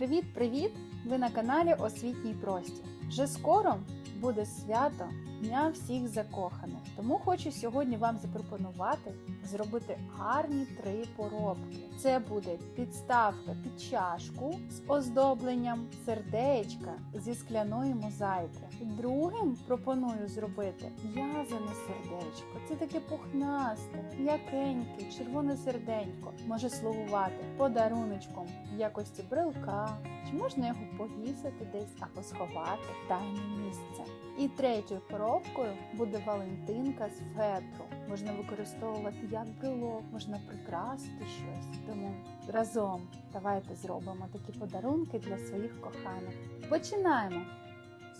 Привіт-привіт! Ви на каналі Освітній Простір. Вже скоро буде свято Дня всіх закоханих. Тому хочу сьогодні вам запропонувати зробити гарні три поробки. Це буде підставка під чашку з оздобленням сердечка зі скляної мозаїки. Другим пропоную зробити в'язане сердечко. Це таке пухнасте, м'якеньке, червоне серденько може слугувати подаруночком в якості брелка, чи можна його повісити десь або сховати в тайне місце. І третьою коробкою буде Валентинка з фетру. Можна використовувати як брелок, можна прикрасити щось. Тому разом давайте зробимо такі подарунки для своїх коханих. Починаємо!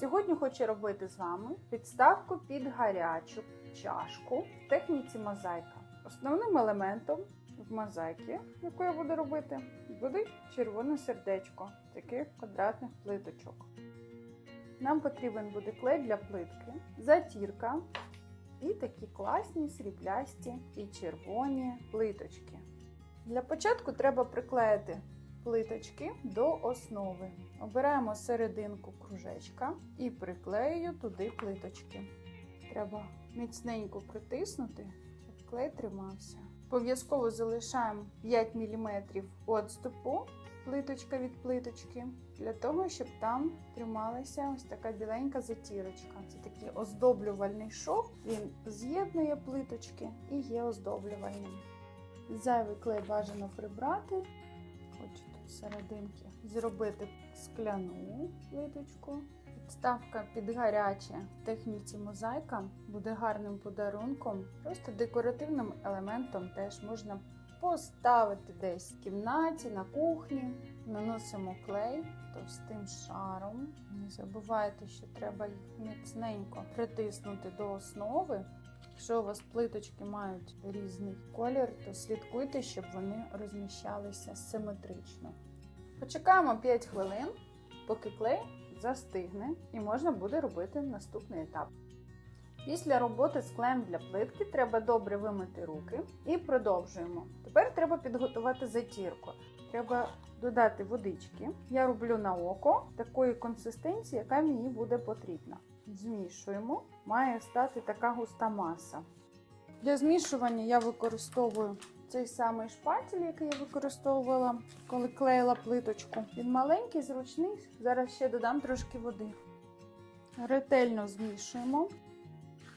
Сьогодні хочу робити з вами підставку під гарячу чашку в техніці мозаїка. Основним елементом в мозаїки, яку я буду робити, буде червоне сердечко таких квадратних плиточок. Нам потрібен буде клей для плитки, затірка і такі класні сріблясті і червоні плиточки. Для початку треба приклеїти плиточки до основи. Обираємо серединку кружечка і приклеюю туди плиточки. Треба міцненько притиснути, щоб клей тримався. Обов'язково залишаємо 5 мм відступу плиточка від плиточки, для того, щоб там трималася ось така біленька затірочка. Це такий оздоблювальний шов, він з'єднує плиточки і є оздоблювальним. Зайвий клей бажано прибрати. Хочу тут серединки зробити скляну плиточку. Підставка під гаряче в техніці мозаїка буде гарним подарунком, просто декоративним елементом теж можна поставити десь в кімнаті, на кухні. Наносимо клей товстим шаром. Не забувайте, що треба їх міцненько притиснути до основи. Якщо у вас плиточки мають різний колір, то слідкуйте, щоб вони розміщалися симетрично. Почекаємо 5 хвилин, поки клей застигне, і можна буде робити наступний етап. Після роботи з клеєм для плитки треба добре вимити руки і продовжуємо. Тепер треба підготувати затірку. Треба додати водички. Я роблю на око такої консистенції, яка мені буде потрібна. Змішуємо, має стати така густа маса. Для змішування я використовую цей самий шпатель, який я використовувала, коли клеїла плиточку. Він маленький, зручний. Зараз ще додам трошки води. Ретельно змішуємо.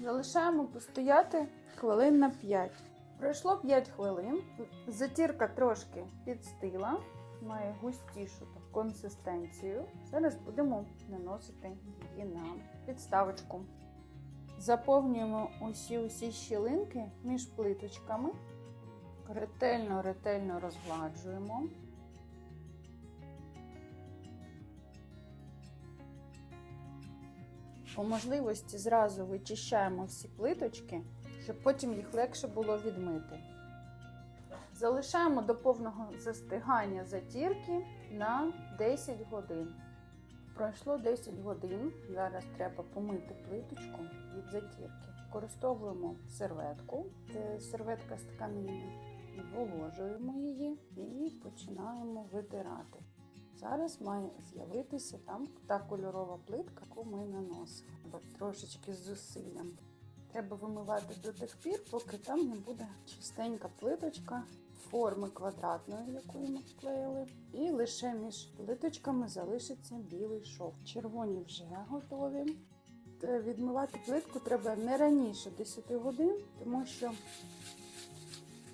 Залишаємо постояти хвилин на 5. Пройшло 5 хвилин. Затірка трошки підстила, має густішу консистенцію. Зараз будемо наносити її на підставочку. Заповнюємо усі усі щілинки між плиточками. Ретельно-ретельно розгладжуємо. По можливості зразу вичищаємо всі плиточки, щоб потім їх легше було відмити. Залишаємо до повного застигання затірки на 10 годин. Пройшло 10 годин. Зараз треба помити плиточку від затірки. Використовуємо серветку, це серветка з тканини. Виложуємо її і починаємо витирати. Зараз має з'явитися там та кольорова плитка, яку ми наносимо. Трошечки з зусиллям. Треба вимивати до тих пір, поки там не буде чистенька плиточка форми квадратної, яку ми вклеїли. І лише між плиточками залишиться білий шов. Червоні вже готові. Відмивати плитку треба не раніше 10 годин, тому що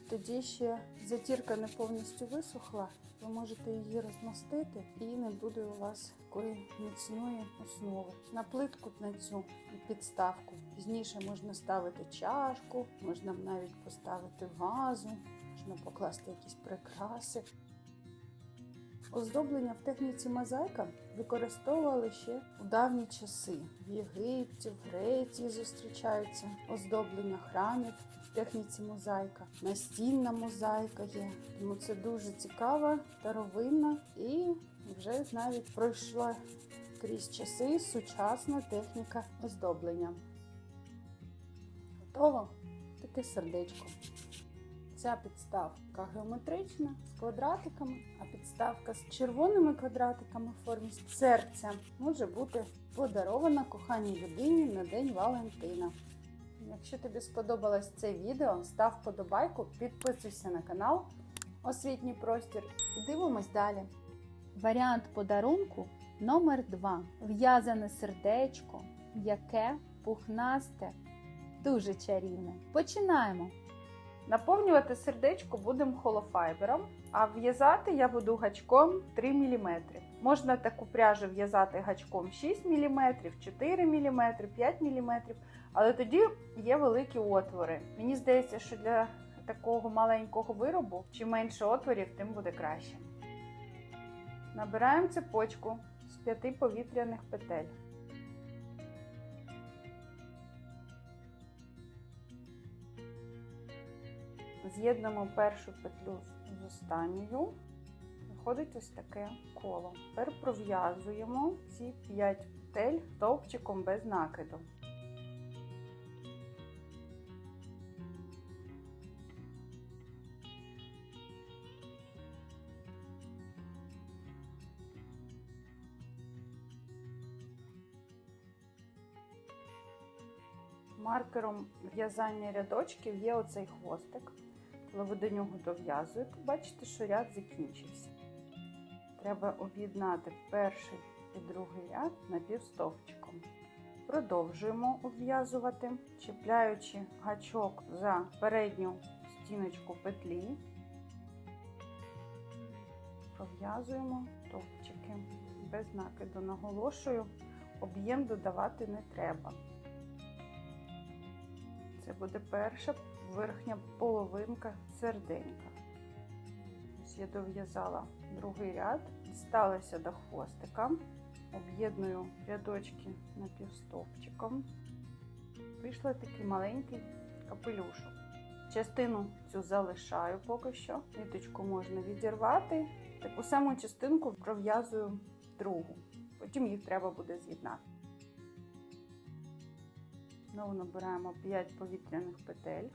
тоді ще затірка не повністю висохла, ви можете її розмастити і не буде у вас такої міцної основи. На плитку на цю підставку пізніше можна ставити чашку, можна навіть поставити вазу, можна покласти якісь прикраси. Оздоблення в техніці мозаїка використовували ще у давні часи. В Єгипті, в Греції зустрічаються оздоблення храмів в техніці мозаїка. Настільна мозаїка є. Тому це дуже цікава, старовинна і вже навіть пройшла крізь часи сучасна техніка оздоблення. Готово? Таке сердечко. Ця підставка геометрична з квадратиками, а підставка з червоними квадратиками в формі серця може бути подарована коханій людині на День Валентина. Якщо тобі сподобалось це відео, став вподобайку, підписуйся на канал Освітній простір і дивимось далі. Варіант подарунку номер 2 В'язане сердечко, яке пухнасте, дуже чарівне. Починаємо. Наповнювати сердечко будемо холофайбером, а в'язати я буду гачком 3 мм. Можна таку пряжу в'язати гачком 6 мм, 4 мм, 5 мм, але тоді є великі отвори. Мені здається, що для такого маленького виробу, чим менше отворів, тим буде краще. Набираємо цепочку з 5 повітряних петель. З'єднуємо першу петлю з останньою. Виходить ось таке коло. Тепер пров'язуємо ці 5 петель стовпчиком без накиду. Маркером в'язання рядочків є оцей хвостик. Коли ви до нього дов'язуєте, бачите, що ряд закінчився. Треба об'єднати перший і другий ряд напівстовпчиком. Продовжуємо обв'язувати, чіпляючи гачок за передню стіночку петлі, пров'язуємо стовпчики без накиду. Наголошую, об'єм додавати не треба. Буде перша верхня половинка серденька. Я дов'язала другий ряд, дісталася до хвостика, об'єдную рядочки напівстовпчиком. Вийшла такий маленький капелюшок. Частину цю залишаю поки що. Ниточку можна відірвати. Таку саму частинку пров'язую другу. Потім їх треба буде з'єднати. Знову набираємо 5 повітряних петель.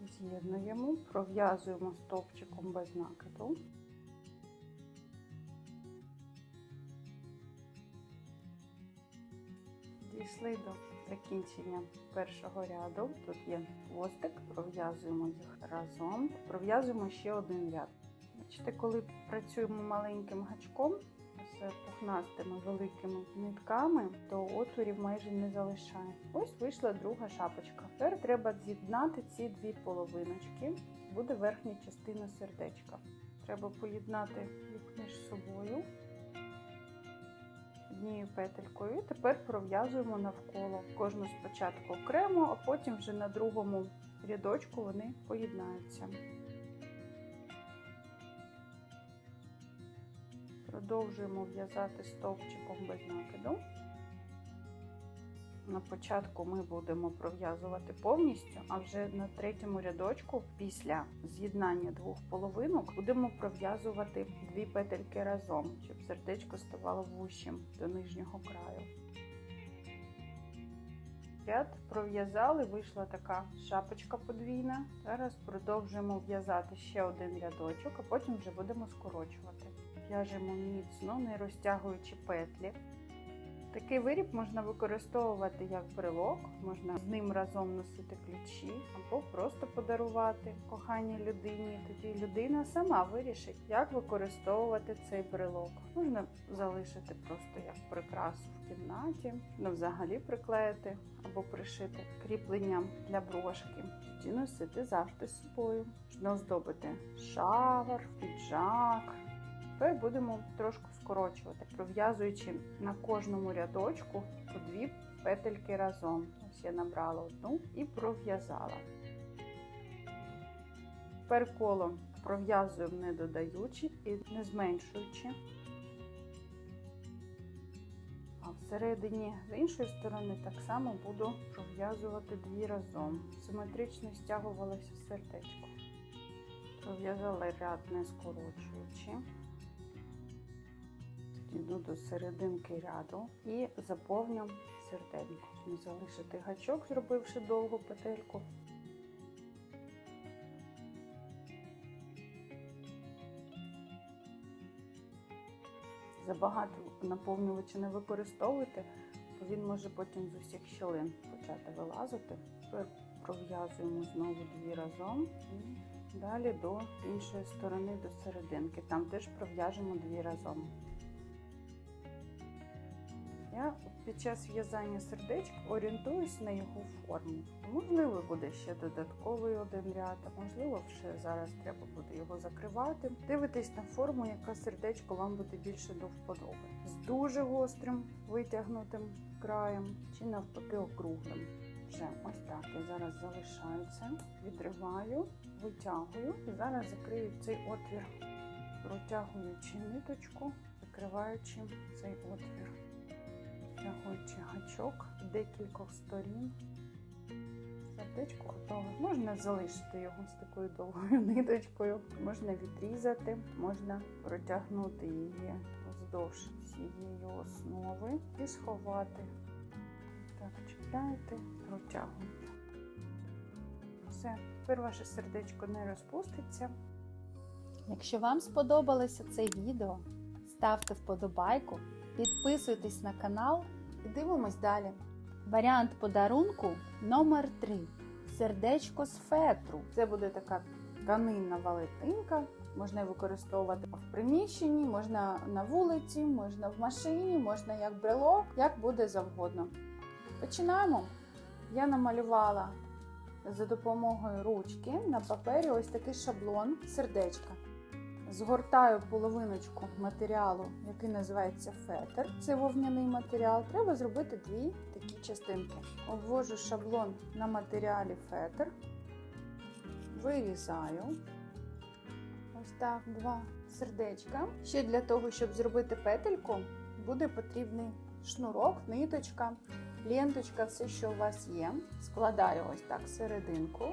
З'єднуємо, пров'язуємо стовпчиком без накиду. Дійшли до закінчення першого ряду. Тут є хвостик, пров'язуємо їх разом, пров'язуємо ще один ряд. Бачите, коли працюємо маленьким гачком, з пухнастими великими нитками, то отворів майже не залишає. Ось вийшла друга шапочка. Тепер треба з'єднати ці дві половиночки, буде верхня частина сердечка. Треба поєднати їх між собою однією петелькою. І тепер пров'язуємо навколо кожну спочатку окремо, а потім вже на другому рядочку вони поєднаються. Продовжуємо в'язати стовпчиком без накиду. На початку ми будемо пров'язувати повністю, а вже на третьому рядочку, після з'єднання двох половинок, будемо пров'язувати дві петельки разом, щоб сердечко ставало вущим до нижнього краю. Ряд пров'язали, вийшла така шапочка подвійна. Зараз продовжуємо в'язати ще один рядочок, а потім вже будемо скорочувати. В'яжемо міцно, не розтягуючи петлі. Такий виріб можна використовувати як брелок, можна з ним разом носити ключі або просто подарувати коханій людині. Тоді людина сама вирішить, як використовувати цей брелок. Можна залишити просто як прикрасу в кімнаті, ну взагалі приклеїти або пришити кріпленням для брошки. Тоді носити завжди з собою. Можна оздобити шавар, піджак. Тепер будемо трошки скорочувати, пров'язуючи на кожному рядочку по дві петельки разом. Ось я набрала одну і пров'язала. Тепер коло пров'язуємо не додаючи і не зменшуючи. А всередині з іншої сторони так само буду пров'язувати дві разом. Симетрично стягувалося сердечко. Пров'язала ряд не скорочуючи. Йду до серединки ряду і заповню серденько. Можна залишити гачок, зробивши довгу петельку. Забагато наповнювача не використовуйте, бо він може потім з усіх щілин почати вилазити. Тепер пров'язуємо знову дві разом і далі до іншої сторони, до серединки. Там теж пров'яжемо дві разом. Я під час в'язання сердечка орієнтуюсь на його форму. Можливо, буде ще додатковий один ряд, а можливо, ще зараз треба буде його закривати. Дивитесь на форму, яка сердечко вам буде більше до вподоби. З дуже гострим витягнутим краєм чи навпаки округлим. Вже ось так. Я зараз залишаю це, відриваю, витягую зараз закрию цей отвір, протягуючи ниточку, закриваючи цей отвір втягуючи гачок декількох сторін. Сердечко готове. Можна залишити його з такою довгою ниточкою, можна відрізати, можна протягнути її вздовж всієї основи і сховати. Так, чіпляєте, протягуєте. Все, тепер ваше сердечко не розпуститься. Якщо вам сподобалося це відео, ставте вподобайку, підписуйтесь на канал і дивимось далі. Варіант подарунку номер 3 Сердечко з фетру. Це буде така тканинна валетинка. Можна використовувати в приміщенні, можна на вулиці, можна в машині, можна як брелок, як буде завгодно. Починаємо. Я намалювала за допомогою ручки на папері ось такий шаблон сердечка. Згортаю половиночку матеріалу, який називається фетр. Це вовняний матеріал. Треба зробити дві такі частинки. Обвожу шаблон на матеріалі фетр, вирізаю. Ось так, два сердечка. Ще для того, щоб зробити петельку, буде потрібний шнурок, ниточка, ленточка, все, що у вас є. Складаю ось так серединку.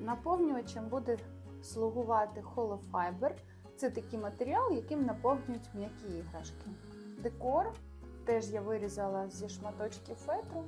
Наповнювачем буде слугувати холофайбер. Це такий матеріал, яким наповнюють м'які іграшки. Декор теж я вирізала зі шматочків фетру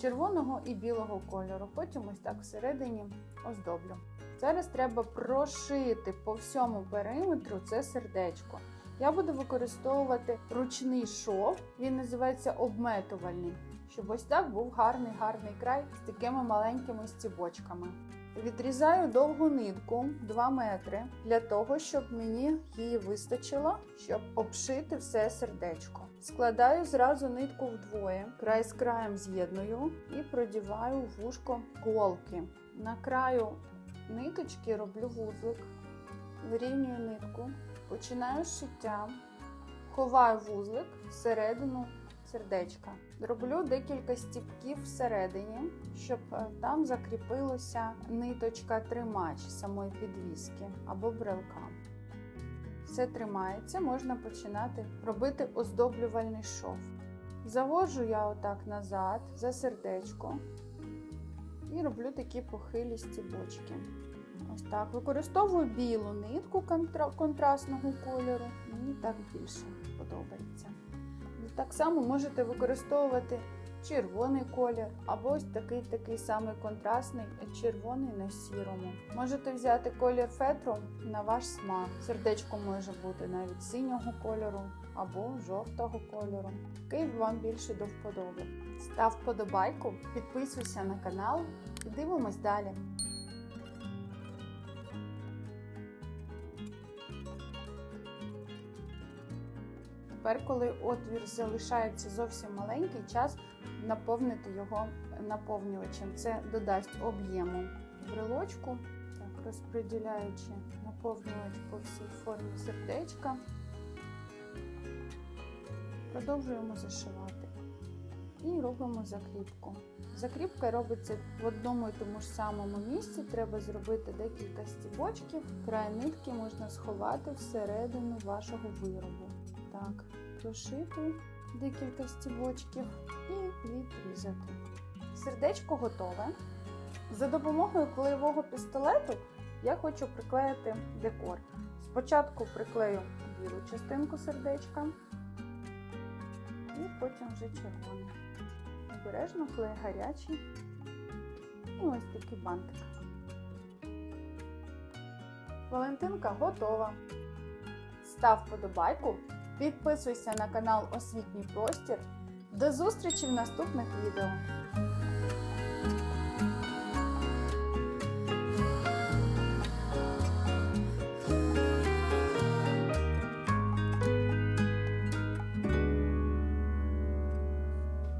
червоного і білого кольору. Потім ось так всередині оздоблю. Зараз треба прошити по всьому периметру це сердечко. Я буду використовувати ручний шов, він називається обметувальний, щоб ось так був гарний гарний край з такими маленькими стібочками. Відрізаю довгу нитку 2 метри для того, щоб мені її вистачило, щоб обшити все сердечко. Складаю зразу нитку вдвоє, край з краєм з'єдную і продіваю вушко голки. На краю ниточки роблю вузлик, вирівнюю нитку, починаю шиття, ховаю вузлик всередину сердечка. Роблю декілька стіпків всередині, щоб е, там закріпилася ниточка тримач самої підвіски або брелка. Все тримається, можна починати робити оздоблювальний шов. Заводжу я отак назад за сердечко і роблю такі похилі стібочки. Ось так. Використовую білу нитку контрастного кольору. Мені так більше подобається. Так само можете використовувати червоний колір, або ось такий такий самий контрастний червоний на сірому. Можете взяти колір фетру на ваш смак. Сердечко може бути навіть синього кольору або жовтого кольору. Який вам більше до вподоби. Став вподобайку, підписуйся на канал і дивимось далі. Тепер, коли отвір залишається зовсім маленький, час наповнити його наповнювачем. Це додасть об'єму брелочку, так, розподіляючи наповнювач по всій формі сердечка. Продовжуємо зашивати і робимо закріпку. Закріпка робиться в одному і тому ж самому місці. Треба зробити декілька стібочків. Край нитки можна сховати всередину вашого виробу. Так, прошити декілька стібочків і відрізати. Сердечко готове. За допомогою клеєвого пістолету я хочу приклеїти декор. Спочатку приклею білу частинку сердечка і потім вже червону. Обережно клей гарячий. І ось такий бантик. Валентинка готова. Став подобайку, підписуйся на канал Освітній простір. До зустрічі в наступних відео.